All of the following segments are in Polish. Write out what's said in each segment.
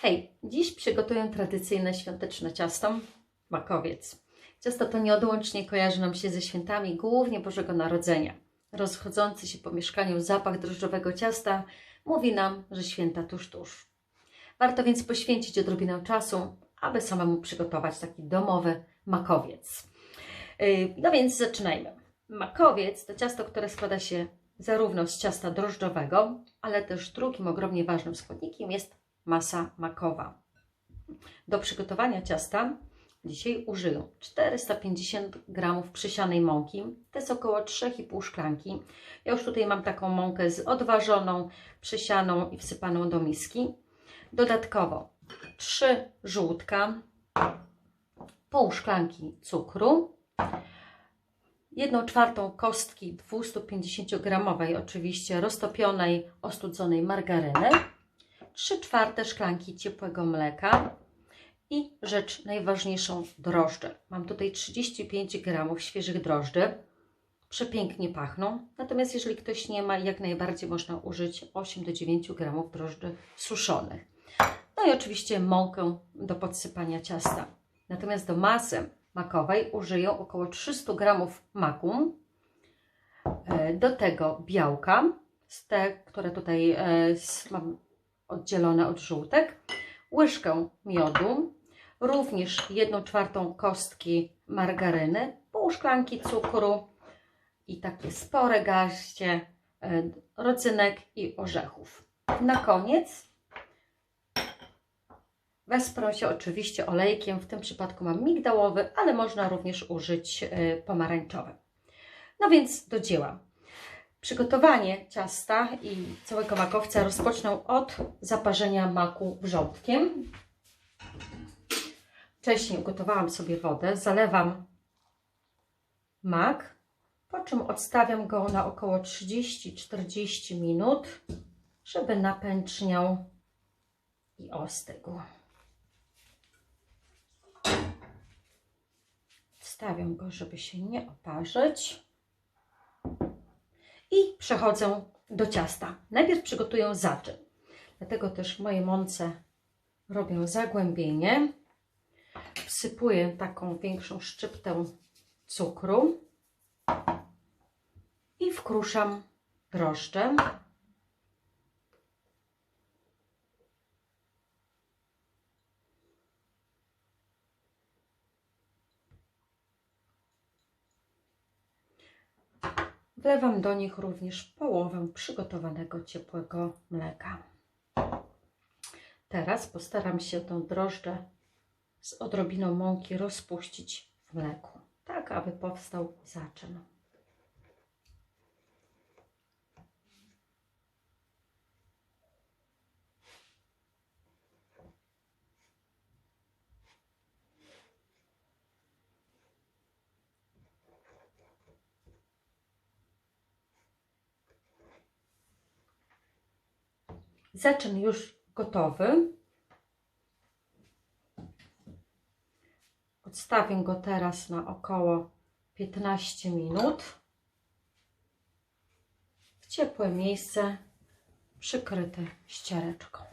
Hej, dziś przygotuję tradycyjne świąteczne ciasto makowiec. Ciasto to nieodłącznie kojarzy nam się ze świętami, głównie Bożego Narodzenia. Rozchodzący się po mieszkaniu zapach drożdżowego ciasta mówi nam, że święta tuż, tuż. Warto więc poświęcić odrobinę czasu, aby samemu przygotować taki domowy makowiec. Yy, No więc zaczynajmy. Makowiec to ciasto, które składa się zarówno z ciasta drożdżowego, ale też drugim ogromnie ważnym składnikiem jest masa makowa. Do przygotowania ciasta dzisiaj użyję 450 g przysianej mąki, to jest około 3,5 szklanki. Ja już tutaj mam taką mąkę z odważoną, przysianą i wsypaną do miski. Dodatkowo 3 żółtka, pół szklanki cukru, 1 czwartą kostki 250 gramowej, oczywiście roztopionej, ostudzonej margaryny, 3 czwarte szklanki ciepłego mleka i rzecz najważniejszą drożdże. Mam tutaj 35 gramów świeżych drożdży. Przepięknie pachną. Natomiast jeżeli ktoś nie ma, jak najbardziej można użyć 8 do 9 gramów drożdży suszonych. No i oczywiście mąkę do podsypania ciasta. Natomiast do masy makowej użyję około 300 gramów maku. E, Do tego białka, z te, które tutaj e, mam oddzielone od żółtek, łyżkę miodu, również 1 czwartą kostki margaryny, pół szklanki cukru i takie spore garście e, rodzynek i orzechów. Na koniec wesprą się oczywiście olejkiem, w tym przypadku mam migdałowy, ale można również użyć e, pomarańczowy. No więc do dzieła. Przygotowanie ciasta i całego makowca rozpocznę od zaparzenia maku wrzątkiem. Wcześniej ugotowałam sobie wodę, zalewam mak, po czym odstawiam go na około 30-40 minut, żeby napęczniał i ostygł. Wstawiam go, żeby się nie oparzyć. I przechodzę do ciasta. Najpierw przygotuję zaczyn. Dlatego też w mojej mące robię zagłębienie. Wsypuję taką większą szczyptę cukru i wkruszam drożdże. Wlewam do nich również połowę przygotowanego ciepłego mleka. Teraz postaram się tą drożdżę z odrobiną mąki rozpuścić w mleku, tak aby powstał zaczyn. Zaczyn już gotowy. Odstawię go teraz na około 15 minut w ciepłe miejsce przykryte ściereczką.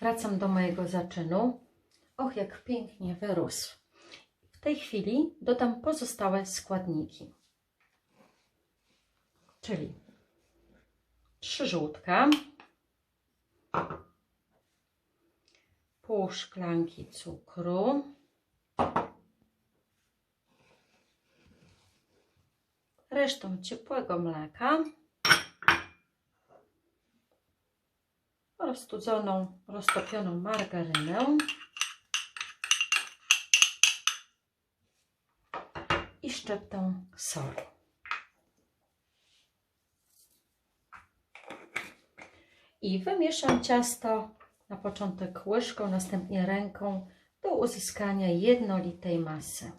Wracam do mojego zaczynu. Och, jak pięknie wyrósł. W tej chwili dodam pozostałe składniki. Czyli trzy żółtka, pół szklanki cukru, resztę ciepłego mleka, roztudzoną, roztopioną margarynę. I szczyptę solu. I wymieszam ciasto na początek łyżką, następnie ręką do uzyskania jednolitej masy.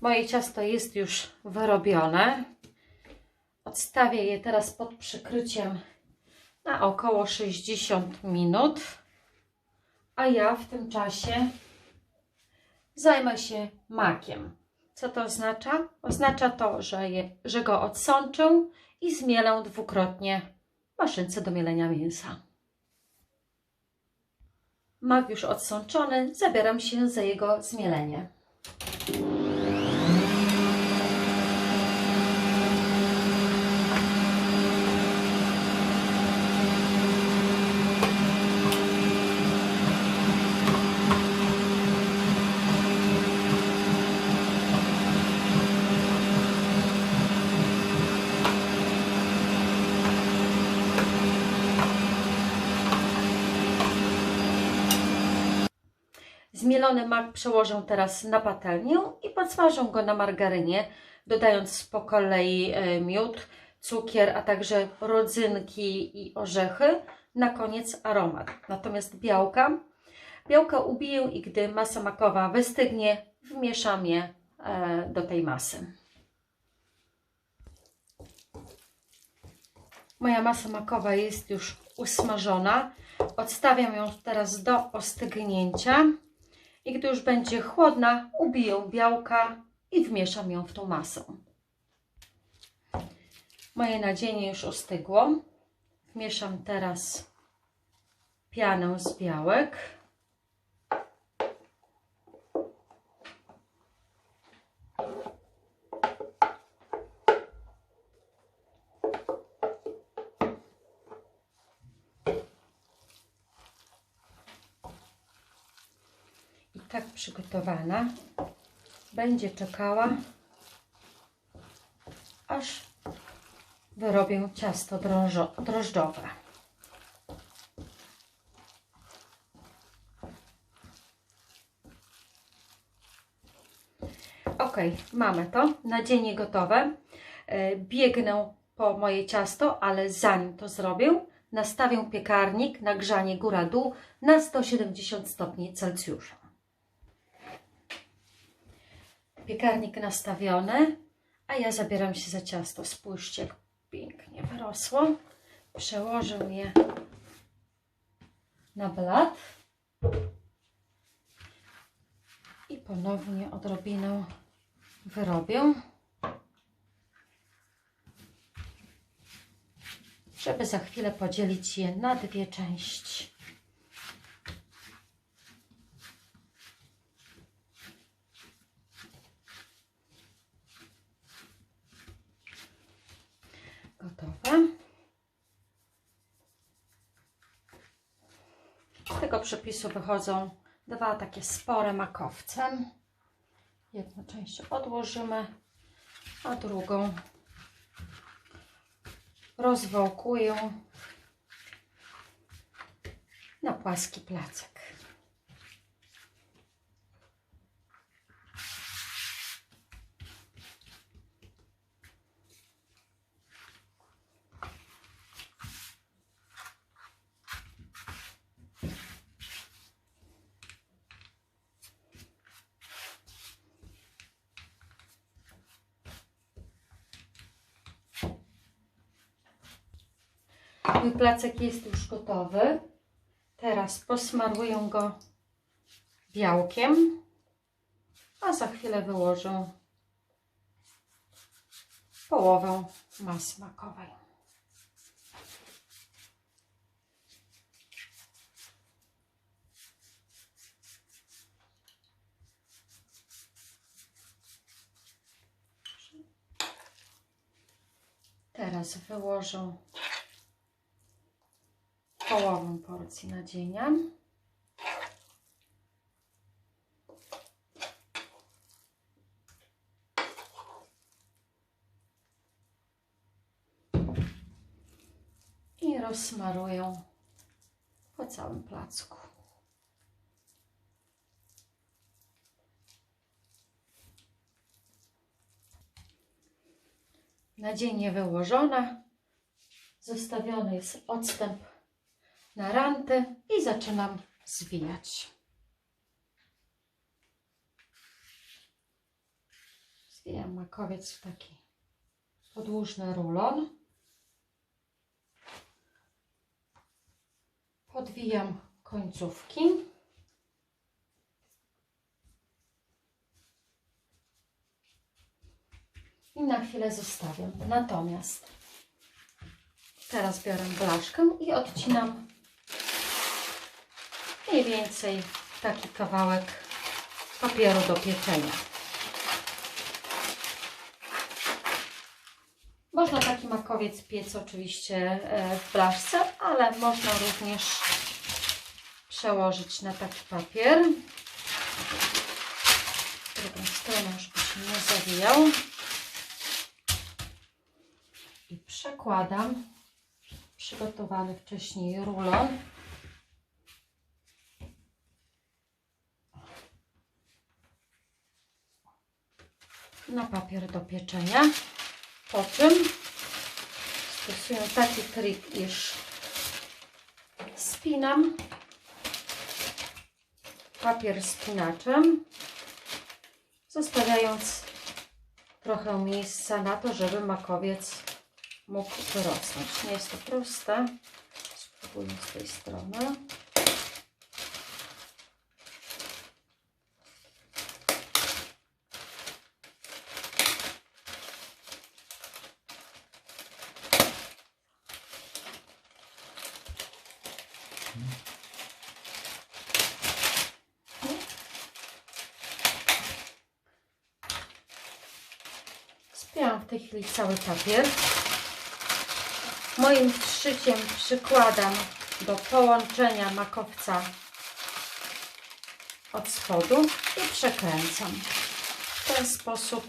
Moje ciasto jest już wyrobione. Odstawię je teraz pod przykryciem na około 60 minut. A ja w tym czasie zajmę się makiem. Co to oznacza? Oznacza to, że, je, że go odsączę i zmielę dwukrotnie w maszynce do mielenia mięsa. Mak już odsączony, zabieram się za jego zmielenie. Zmielony mak przełożę teraz na patelnię i podsmażę go na margarynie, dodając po kolei e, miód, cukier, a także rodzynki i orzechy. Na koniec aromat. Natomiast białka, białka ubiję i gdy masa makowa wystygnie, wmieszam je e, do tej masy. Moja masa makowa jest już usmażona. Odstawiam ją teraz do ostygnięcia. I gdy już będzie chłodna, ubiję białka i wmieszam ją w tą masę. Moje nadzienie już ostygło. Wmieszam teraz pianę z białek. i tak przygotowana będzie czekała, aż wyrobię ciasto drożdżowe. Ok, mamy to. Nadzienie gotowe. E, Biegnę po moje ciasto, ale zanim to zrobię, nastawię piekarnik na grzanie góra-dół na 170 stopni Celsjusza. Piekarnik nastawiony, a ja zabieram się za ciasto. Spójrzcie, jak pięknie wyrosło. Przełożę je na blat i ponownie odrobinę wyrobię, żeby za chwilę podzielić je na dwie części. Gotowe. Z tego przepisu wychodzą dwa takie spore makowce. Jedną część odłożymy, a drugą rozwałkuję na płaski placek. Mój placek jest już gotowy. Teraz posmaruję go białkiem, a za chwilę wyłożę połowę masy makowej. Teraz wyłożę połowę porcji nadzienia. I rozsmaruję po całym placku. Nadzienie wyłożone. Zostawiony jest odstęp na rantę i zaczynam zwijać. Zwijam makowiec w taki podłużny rulon. Podwijam końcówki. I na chwilę zostawiam. Natomiast teraz biorę blaszkę i odcinam mniej więcej taki kawałek papieru do pieczenia. Można taki makowiec piec oczywiście e, w blaszce, ale można również przełożyć na taki papier. Drugą stronę, żeby się nie zawijał. I przekładam przygotowany wcześniej rulon na papier do pieczenia. Po czym stosuję taki trik, iż spinam papier spinaczem, zostawiając trochę miejsca na to, żeby makowiec mógł wyrosnąć. Nie jest to proste. Spróbuję z tej strony. Spięłam w tej chwili cały papier. Moim szyciem przykładam do połączenia makowca od spodu i przekręcam. W ten sposób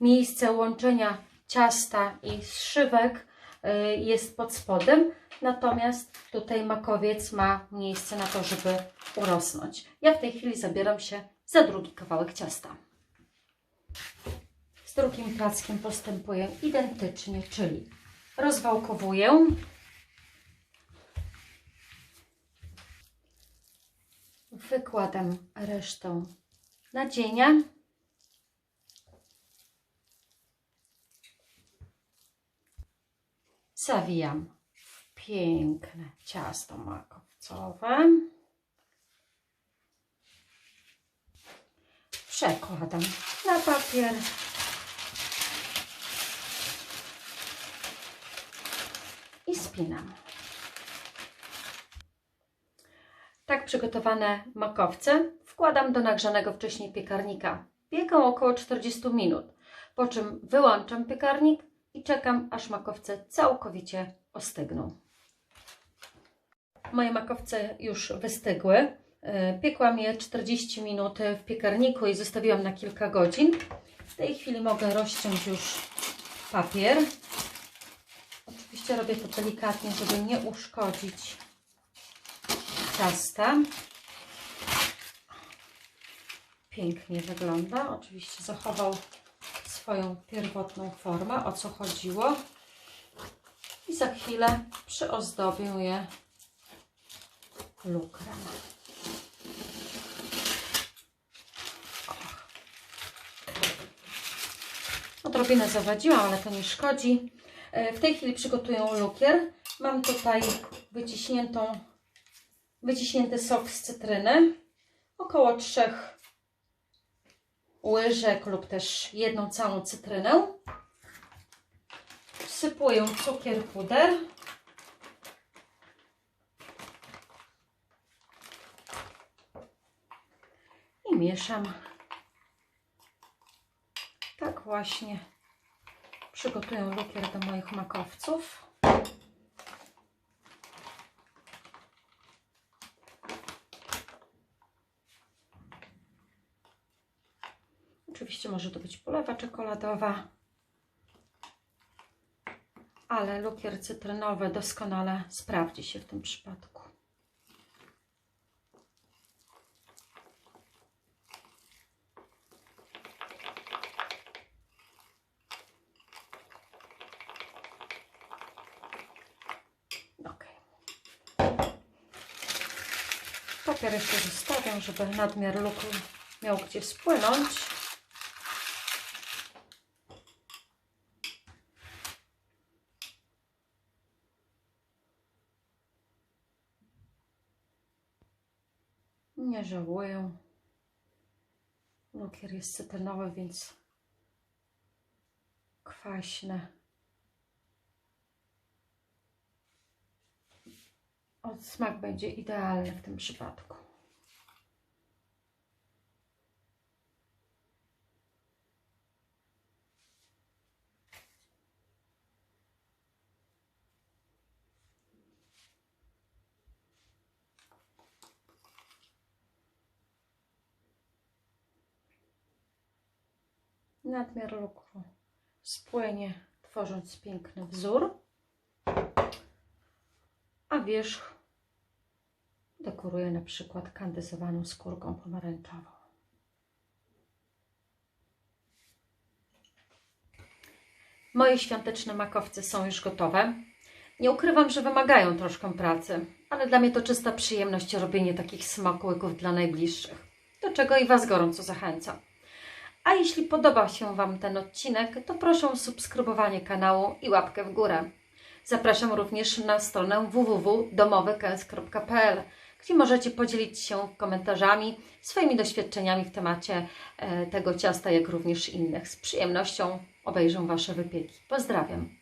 miejsce łączenia ciasta i zszywek y, jest pod spodem, natomiast tutaj makowiec ma miejsce na to, żeby urosnąć. Ja w tej chwili zabieram się za drugi kawałek ciasta. Z drugim plackiem postępuję identycznie, czyli rozwałkowuję. Wykładam resztę nadzienia. Zawijam w piękne ciasto makowcowe. Przekładam na papier. I spinam. Tak przygotowane makowce wkładam do nagrzanego wcześniej piekarnika. Piekę około 40 minut, po czym wyłączam piekarnik i czekam, aż makowce całkowicie ostygną. Moje makowce już wystygły. Piekłam je 40 minut w piekarniku i zostawiłam na kilka godzin. W tej chwili mogę rozciąć już papier. Oczywiście robię to delikatnie, żeby nie uszkodzić ciasta. Pięknie wygląda. Oczywiście zachował swoją pierwotną formę, o co chodziło. I za chwilę przyozdobię je lukrem. Odrobinę zawadziłam, ale to nie szkodzi. E, W tej chwili przygotuję lukier. Mam tutaj wyciśniętą, wyciśnięty sok z cytryny. Około trzech łyżek lub też jedną całą cytrynę. Wsypuję cukier puder. I mieszam. Tak właśnie przygotuję lukier do moich makowców. Oczywiście może to być polewa czekoladowa, ale lukier cytrynowy doskonale sprawdzi się w tym przypadku. Ok. Papier jeszcze zostawiam, żeby nadmiar lukru miał gdzie spłynąć. Nie żałuję. Lukier jest cytrynowy, więc kwaśne. Odsmak będzie idealny w tym przypadku. Nadmiar lukru spłynie, tworząc piękny wzór, a wierzch dekoruję na przykład kandyzowaną skórką pomarańczową. Moje świąteczne makowce są już gotowe. Nie ukrywam, że wymagają troszkę pracy, ale dla mnie to czysta przyjemność robienie takich smakołyków dla najbliższych, do czego i Was gorąco zachęcam. A jeśli podoba się Wam ten odcinek, to proszę o subskrybowanie kanału i łapkę w górę. Zapraszam również na stronę www.domowykęs.pl, gdzie możecie podzielić się komentarzami, swoimi doświadczeniami w temacie e, tego ciasta, jak również innych. Z przyjemnością obejrzę Wasze wypieki. Pozdrawiam.